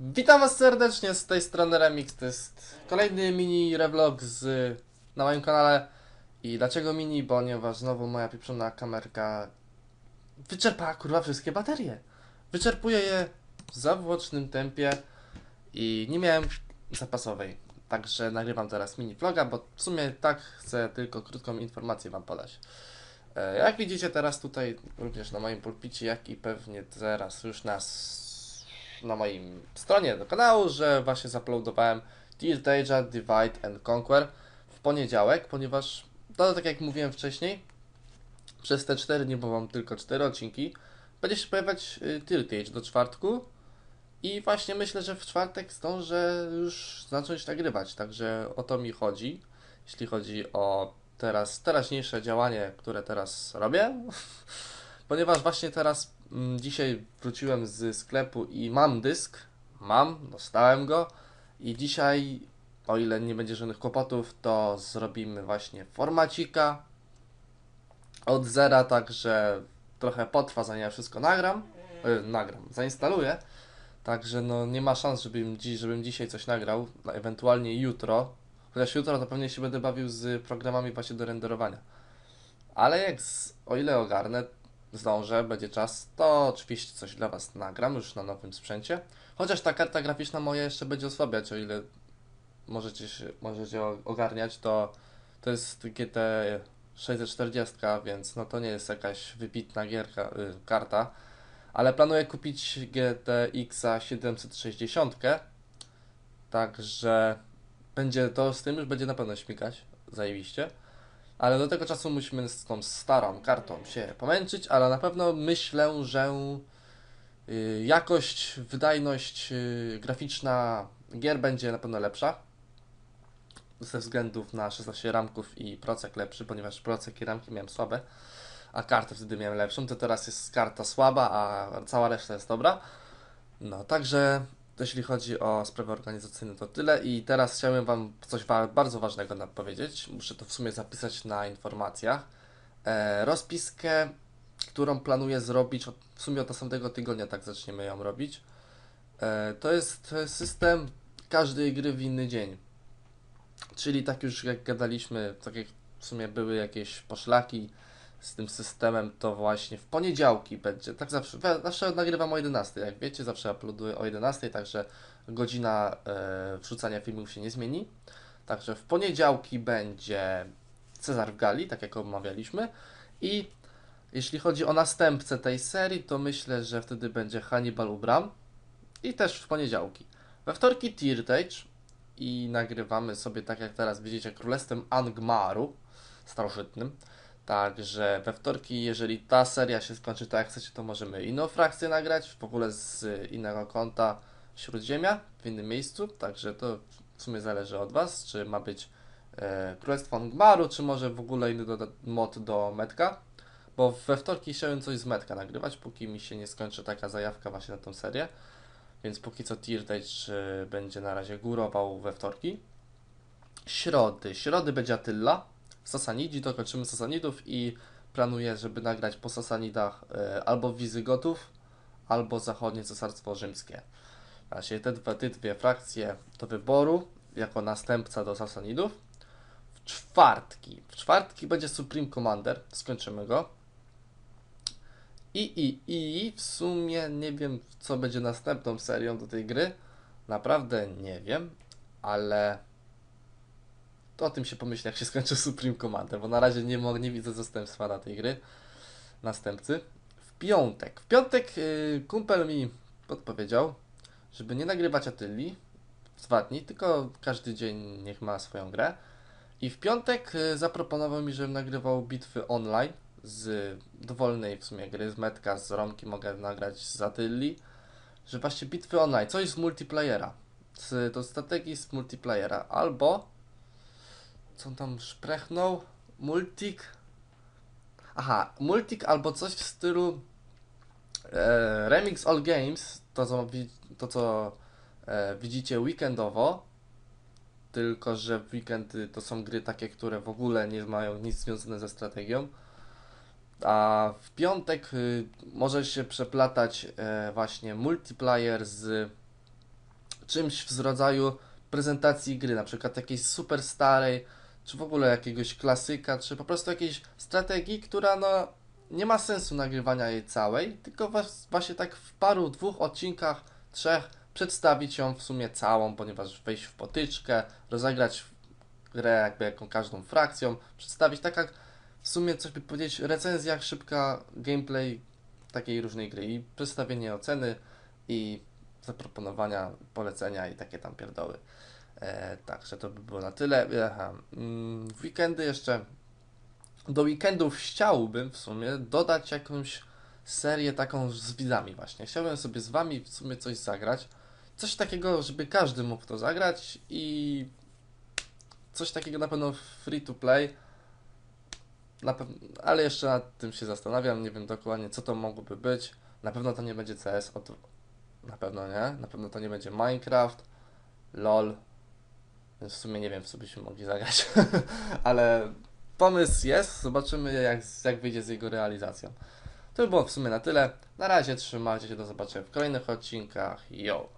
Witam was serdecznie z tej strony Remix. To jest kolejny mini revlog z, na moim kanale. I dlaczego mini? Ponieważ znowu moja pieprzona kamerka wyczerpała kurwa wszystkie baterie. Wyczerpuje je w zawłocznym tempie i nie miałem zapasowej. Także nagrywam teraz mini vloga, bo w sumie tak chcę tylko krótką informację wam podać. E, Jak widzicie teraz tutaj również na moim pulpicie, jak i pewnie teraz już na, s- na moim stronie do kanału, że właśnie zauploadowałem Tilt Age'a Divide and Conquer w poniedziałek, ponieważ to tak jak mówiłem wcześniej, przez te 4 dni, bo mam tylko 4 odcinki, będzie się pojawiać y, Tilt Age do czwartku i właśnie myślę, że w czwartek zdążę już zacząć nagrywać, także o to mi chodzi, jeśli chodzi o teraz teraźniejsze działanie, które teraz robię, ponieważ właśnie teraz mm, dzisiaj wróciłem z sklepu i mam dysk, mam, dostałem go i dzisiaj, o ile nie będzie żadnych kłopotów, to zrobimy właśnie formacika od zera, także trochę potrwa zanim ja wszystko nagram, e, nagram, zainstaluję, także no nie ma szans, żebym, dziś, żebym dzisiaj coś nagrał, ewentualnie jutro, Chociaż jutro to pewnie się będę bawił z programami właśnie do renderowania. Ale jak z, o ile ogarnę, zdążę, będzie czas, to oczywiście coś dla Was nagram już na nowym sprzęcie. Chociaż ta karta graficzna moja jeszcze będzie osłabiać, o ile możecie, się, możecie ogarniać, to to jest GT 640, więc no to nie jest jakaś wybitna gierka, y, karta. Ale planuję kupić GTX 760, także będzie to z tym już będzie na pewno śmigać, zajebiście. Ale do tego czasu musimy z tą starą kartą się pomęczyć, ale na pewno myślę, że y, jakość, wydajność y, graficzna gier będzie na pewno lepsza. Ze względów na 16 ramków i procek lepszy, ponieważ procek i ramki miałem słabe, a kartę wtedy miałem lepszą, to teraz jest karta słaba, a cała reszta jest dobra. No, także jeśli chodzi o sprawy organizacyjne, to tyle. I teraz chciałem Wam coś bardzo ważnego powiedzieć. Muszę to w sumie zapisać na informacjach. E, rozpiskę, którą planuję zrobić, w sumie od następnego tygodnia tak zaczniemy ją robić. E, to jest system każdej gry w inny dzień. Czyli tak już jak gadaliśmy, tak jak w sumie były jakieś poszlaki z tym systemem, to właśnie w poniedziałki będzie. Tak zawsze, zawsze nagrywam o 11, jak wiecie, zawsze uploaduję o 11, także godzina e, wrzucania filmów się nie zmieni. Także w poniedziałki będzie Cezar w Gali, tak jak omawialiśmy. I jeśli chodzi o następcę tej serii, to myślę, że wtedy będzie Hannibal Ubram. I też w poniedziałki. We wtorki Tirtage i nagrywamy sobie, tak jak teraz widzicie, Królestwem Angmaru starożytnym. Także we wtorki, jeżeli ta seria się skończy tak jak chcecie, to możemy inną frakcję nagrać, w ogóle z innego konta Śródziemia, w innym miejscu. Także to w sumie zależy od Was, czy ma być e, Królestwo Angmaru, czy może w ogóle inny mod do Metka. Bo we wtorki chciałem coś z Metka nagrywać, póki mi się nie skończy taka zajawka właśnie na tą serię. Więc póki co Tirtage e, będzie na razie górował we wtorki. Środy. Środy będzie Attila. Sasanidzi, dokończymy Sasanidów i planuję, żeby nagrać po Sasanidach e, albo Wizygotów, albo Zachodnie Cesarstwo Rzymskie. Właśnie te dwie, te dwie frakcje do wyboru jako następca do Sasanidów. W czwartki. W czwartki będzie Supreme Commander. Skończymy go. I, i, i w sumie nie wiem, co będzie następną serią do tej gry. Naprawdę nie wiem, ale to o tym się pomyśli, jak się skończy Supreme Commander, bo na razie nie, mo- nie widzę zastępstwa na tej gry. Następcy. W piątek. W piątek yy, kumpel mi podpowiedział, żeby nie nagrywać Atyli w dwa dni, tylko każdy dzień niech ma swoją grę. I w piątek y, zaproponował mi, żebym nagrywał bitwy online z dowolnej w sumie gry, z Metka, z Romki mogę nagrać z Atyli, że właśnie bitwy online, coś z multiplayera, z, do strategii z multiplayera, albo co tam szprechnął, multik, aha, multik albo coś w stylu e, Remix All Games, to co, to, co e, widzicie weekendowo, tylko że weekendy to są gry takie, które w ogóle nie mają nic związane ze strategią. A w piątek y, może się przeplatać e, właśnie multiplayer z czymś w rodzaju prezentacji gry, na przykład jakiejś super starej, czy w ogóle jakiegoś klasyka, czy po prostu jakiejś strategii, która no nie ma sensu nagrywania jej całej, tylko właśnie tak w paru, dwóch odcinkach, trzech przedstawić ją w sumie całą, ponieważ wejść w potyczkę, rozegrać grę jakby jaką każdą frakcją, przedstawić tak jak w sumie coś by powiedzieć, recenzja szybka, gameplay takiej różnej gry i przedstawienie oceny i zaproponowania, polecenia i takie tam pierdoły. E, także to by było na tyle. Aha. Mm, weekendy jeszcze do weekendów chciałbym w sumie dodać jakąś serię taką z widzami właśnie. Chciałbym sobie z wami w sumie coś zagrać. Coś takiego, żeby każdy mógł to zagrać i coś takiego na pewno free to play. Na pewno, ale jeszcze nad tym się zastanawiam, nie wiem dokładnie co to mogłoby być. Na pewno to nie będzie CS, od... na pewno nie. Na pewno to nie będzie Minecraft, LOL. W sumie nie wiem, co byśmy mogli zagrać. ale pomysł jest, zobaczymy jak, jak wyjdzie z jego realizacją. To by było w sumie na tyle. Na razie trzymajcie się, do zobaczenia w kolejnych odcinkach. Yo!